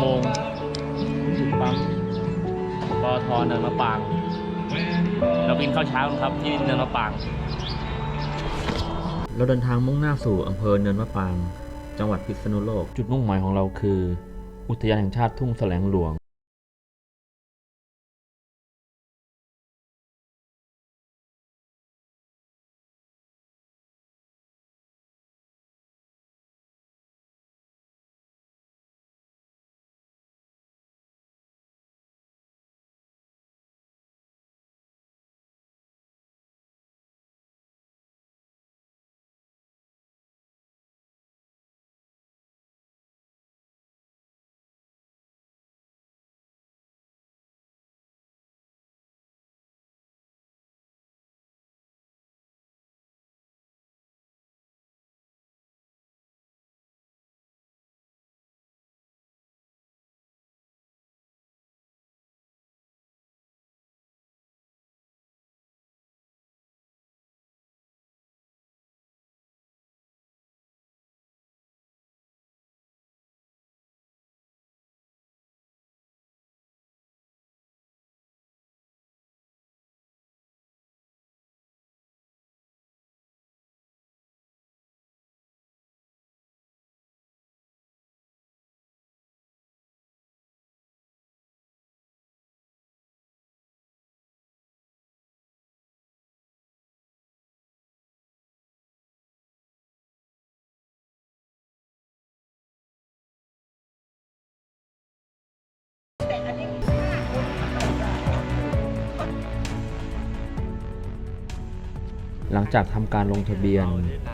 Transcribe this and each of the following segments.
โมงถึงปั๊มปอทเนินมะปราง เรากินข้าวเช้ากันครับที่เนินมะปราง เราเดินทางมุ่งหน้าสู่อำเภอเนินมะปราง จังหวัดพิษณุโลก จุดมุ่งหมายของเราคือ อุทยานแห่งชาติทุ่งแสลงหลวง หลังจากทำการลงทะเบียน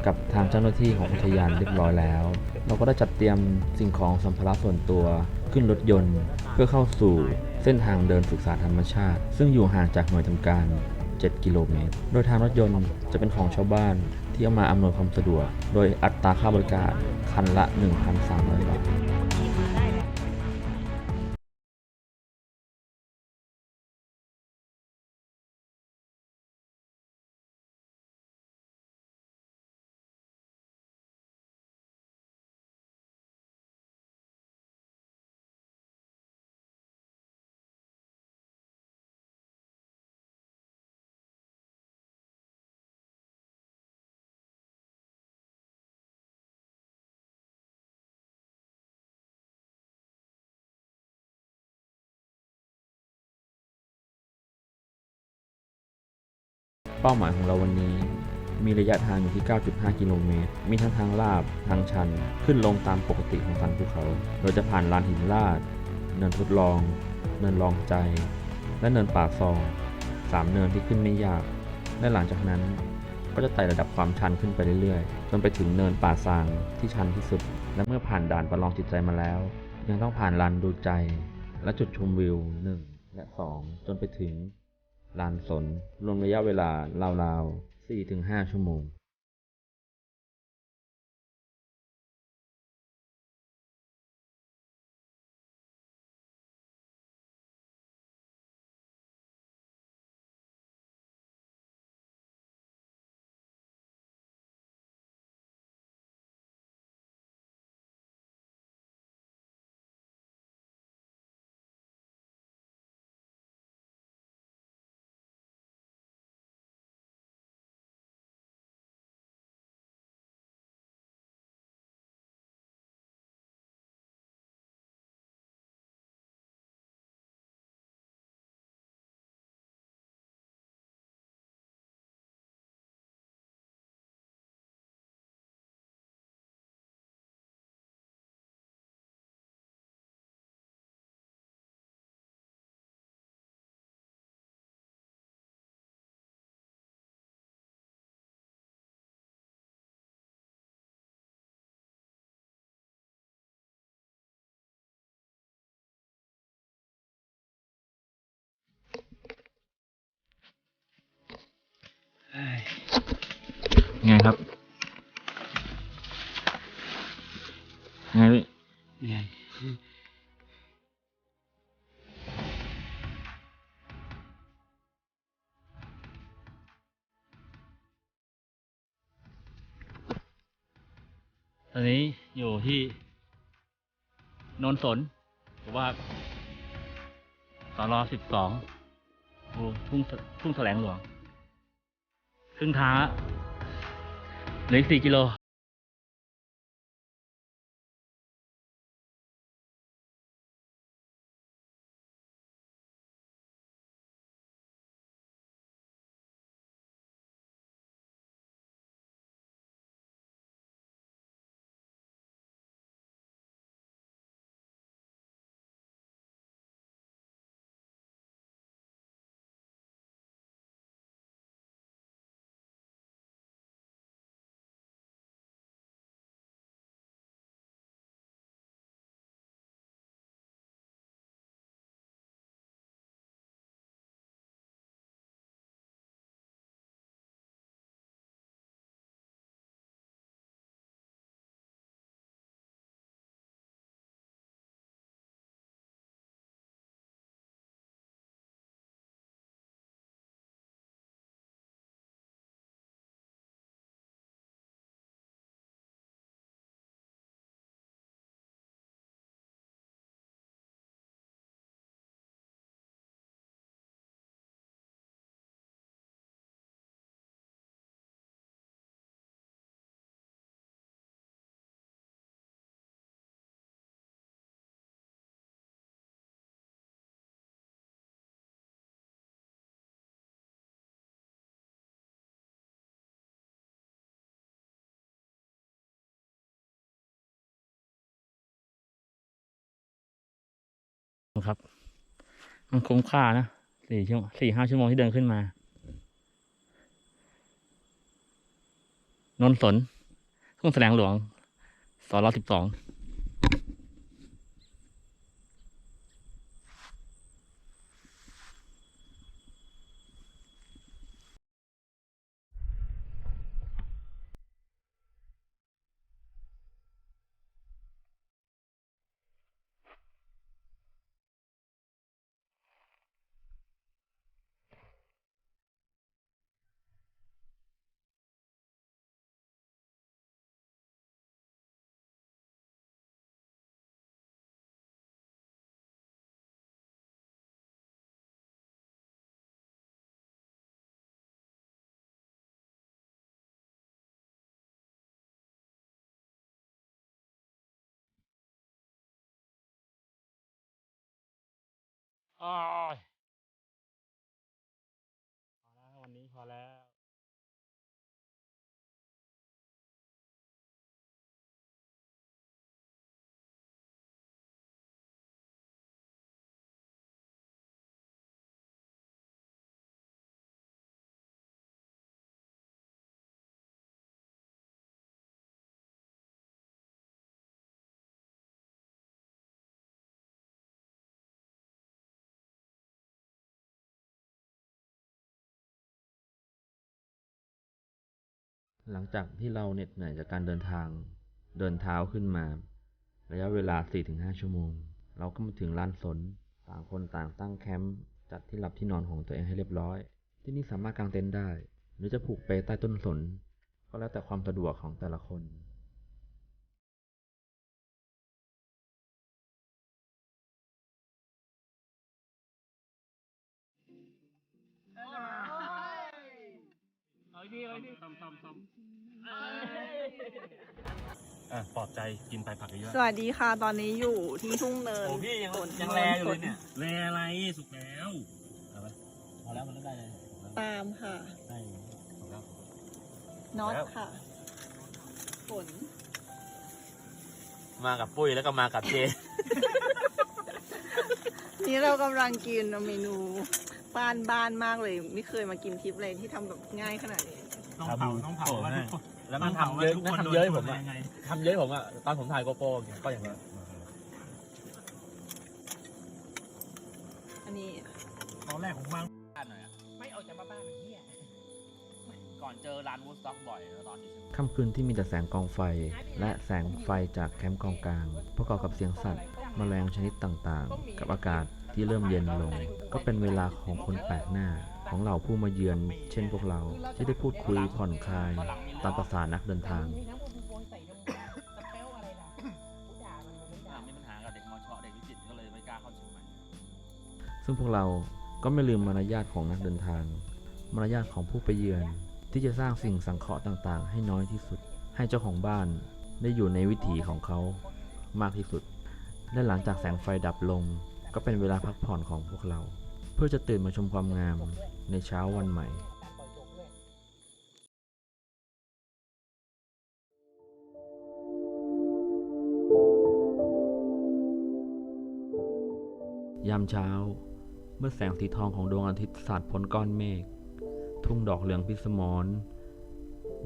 กับทางเจ้าหน้าที่ของอุทยานเรียบร้อยแล้ว เราก็ได้จัดเตรียมสิ่งของสัมภาระส่วนตัวขึ้นรถยนต์ เพื่อเข้าสู่เส้นทางเดินศึกษาธรรมชาติ ซึ่งอยู่ห่างจากหน่วยทำการ 7 กิโลเมตร โดยทางรถยนต์จะเป็นของชาวบ้านที่เอามาอำนวยความสะดวก โดยอัตราค่าบริการคันละ 1,300 บาท เป้าหมายของเราวันนี้ มีระยะทางอยู่ที่ 9.5 กิโลเมตร มีทั้งทางลาบ ทางชัน ขึ้นลงตามปกติของสันภูเขาโดยจะผ่านลานหินลาด เนินทดลอง เนินลองใจ และเนินป่าซองสามเนินที่ขึ้นไม่ยาก และหลังจากนั้นก็จะไต่ระดับความชันขึ้นไปเรื่อยๆ จนไปถึงเนินป่าซางที่ชันที่สุด และเมื่อผ่านด่านประลองจิตใจมาแล้ว ยังต้องผ่านลานดูใจ และจุดชมวิว 1 และ 2 จนไปถึง ลานสนรวมระยะเวลาราวๆ4-5 ชั่วโมง ไงครับ ไงพี่เหนื่อยตอนนี้อยู่ที่นนสนหรือว่าสรสิบสองโอ้ทุ่งทุ่งแสลงหลวง ครึ่งทางละเหลืออีกสี่กิโล ครับ มันคุ้มค่านะสี่ชั่วสี่ห้าชั่วโมงที่เดินขึ้นมา นนสนทุ่งแสลงหลวงสอรอสิบสอง อ้อยพอแล้ววันนี้พอแล้ว หลังจากที่เราเหน็ดเหนื่อยจากการเดินทางเดินเท้าขึ้นมา ระยะเวลา 4-5 ชั่วโมง เราก็มาถึงลานสนต่างคนต่างตั้งแคมป์จัดที่หลับที่นอนของตัวเองให้เรียบร้อย ที่นี่สามารถกางเต็นท์ได้ หรือจะผูกเปใต้ต้นสน ก็แล้วแต่ความสะดวกของแต่ละคน เอาดีเอาดีซ้ำซ้ำซ้ำอะปลอบใจกินไปผักเยอะสวัสดีค่ะ ตอนนี้อยู่ที่ทุ่งเนินโอ้พี่ยังสนยังแลอยู่เลยเนี่ยแลอะไรสุกแล้วเอาไปพอแล้วมันก็ได้เลยตามค่ะได้พอแล้วน็อตแล้วค่ะฝนมากับปุ้ยแล้วก็มากับเจ นี่เรากำลังกินเมนู บ้านบ้านๆมากเลย ไม่เคยมากินทิปเลยที่ทำแบบง่ายขนาดนี้ต้องเผาต้องเผาว่าทุกคนแล้วต้มัอนงทำเยอะทุกนั่คนทำเยอะให้ผมโดนอะยังไงทำเยอะให้ผมอะตอนผมถ่ายโกโปรก็อย่างนั้นอันนี้ตอนแรกผมวางบ้านหน่อยอะไม่เอาใจมาบ้านเฮียก่อนเจอร้านวูดสต็อกบ่อยตอนนี้ค่ำคืนที่มีแต่แสงกองไฟ และแสงไฟจากแคมป์กองกลาง ประกอบกับเสียงสัตว์ แมลงชนิดต่างๆ กับอากาศ ที่เริ่มเย็นลง ก็เป็นเวลาของคนแปลกหน้า ของเหล่าผู้มาเยือน เช่นพวกเราที่ได้พูดคุยผ่อนคลาย ตามประสานักเดินทาง มีปัญหากับเด็กมอชอเด็กวิจิตรก็เลยไม่ซึ่งพวกเราก็ไม่ลืมมารยาทของนักเดินทาง มารยาทของผู้ไปเยือน ที่จะสร้างสิ่งสังเคราะห์ต่างๆ ให้น้อยที่สุด ให้เจ้าของบ้านได้อยู่ในวิถีของเขามากที่สุด และหลังจากแสงไฟดับลง ก็เป็นเวลาพักผ่อนของพวกเรา เพื่อจะตื่นมาชมความงามในเช้าวันใหม่ยามเช้า เมื่อแสงสีทองของดวงอาทิตย์สาดพ้นก้อนเมฆ ทุ่งดอกเหลืองพิสมร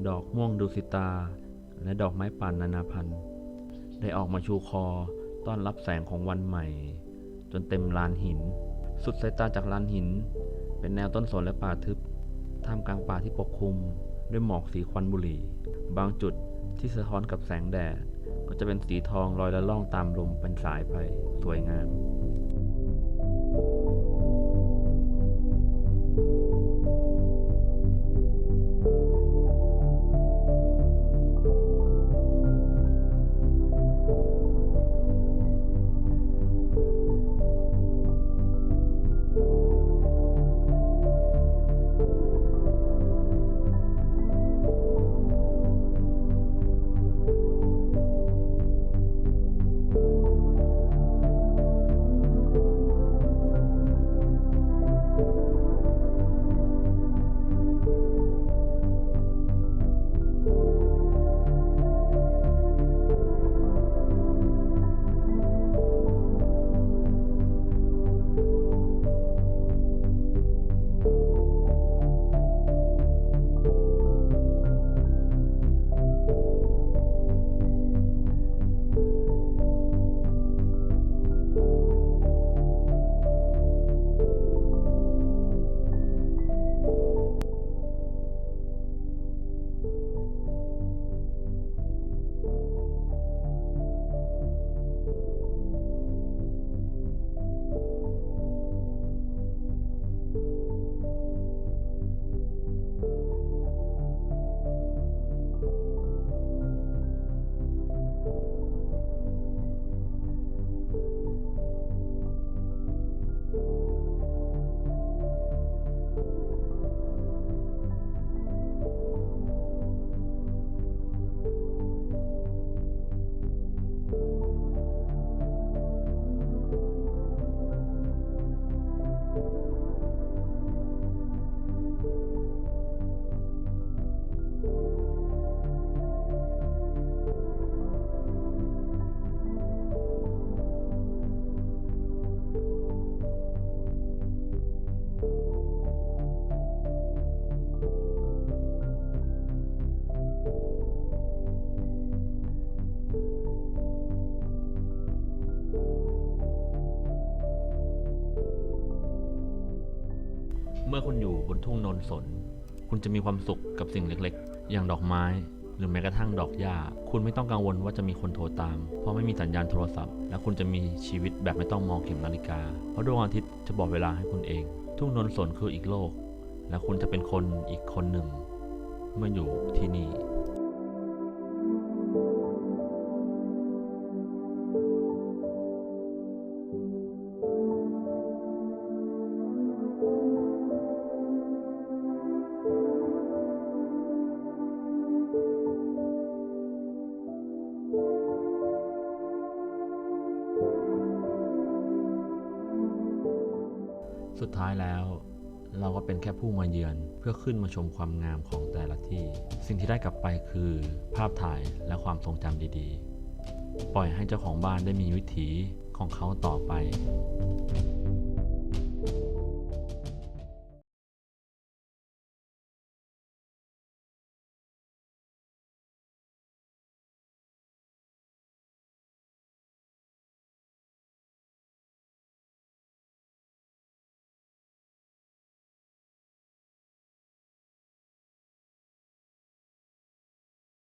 ดอกม่วงดุสิตา และดอกไม้ป่านนานาพันธุ์ ได้ออกมาชูคอต้อนรับแสงของวันใหม่ จนเต็มลานหิน สุดสายตาจากลานหิน เป็นแนวต้นสนและป่าทึบ ท่ามกลางป่าที่ปกคลุม ด้วยหมอกสีควันบุหรี่ บางจุดที่สะท้อนกับแสงแดด ก็จะเป็นสีทองลอยละล่องตามลมเป็นสายไป สวยงาม ทุ่งนนสน คุณจะมีความสุขกับสิ่งเล็กๆ อย่างดอกไม้ หรือแม้กระทั่งดอกหญ้า คุณไม่ต้องกังวลว่าจะมีคนโทรตาม เพราะไม่มีสัญญาณโทรศัพท์ และคุณจะมีชีวิตแบบไม่ต้องมองเข็มนาฬิกา เพราะดวงอาทิตย์จะบอกเวลาให้คุณเอง ทุ่งนนสนคืออีกโลก และคุณจะเป็นคนอีกคนหนึ่ง เมื่ออยู่ที่นี่ เป็นแค่ผู้มาเยือน เพื่อขึ้นมาชมความงามของแต่ละที่ สิ่งที่ได้กลับไปคือ ภาพถ่ายและความทรงจำดีๆ ปล่อยให้เจ้าของบ้านได้มีวิถีของเขาต่อไป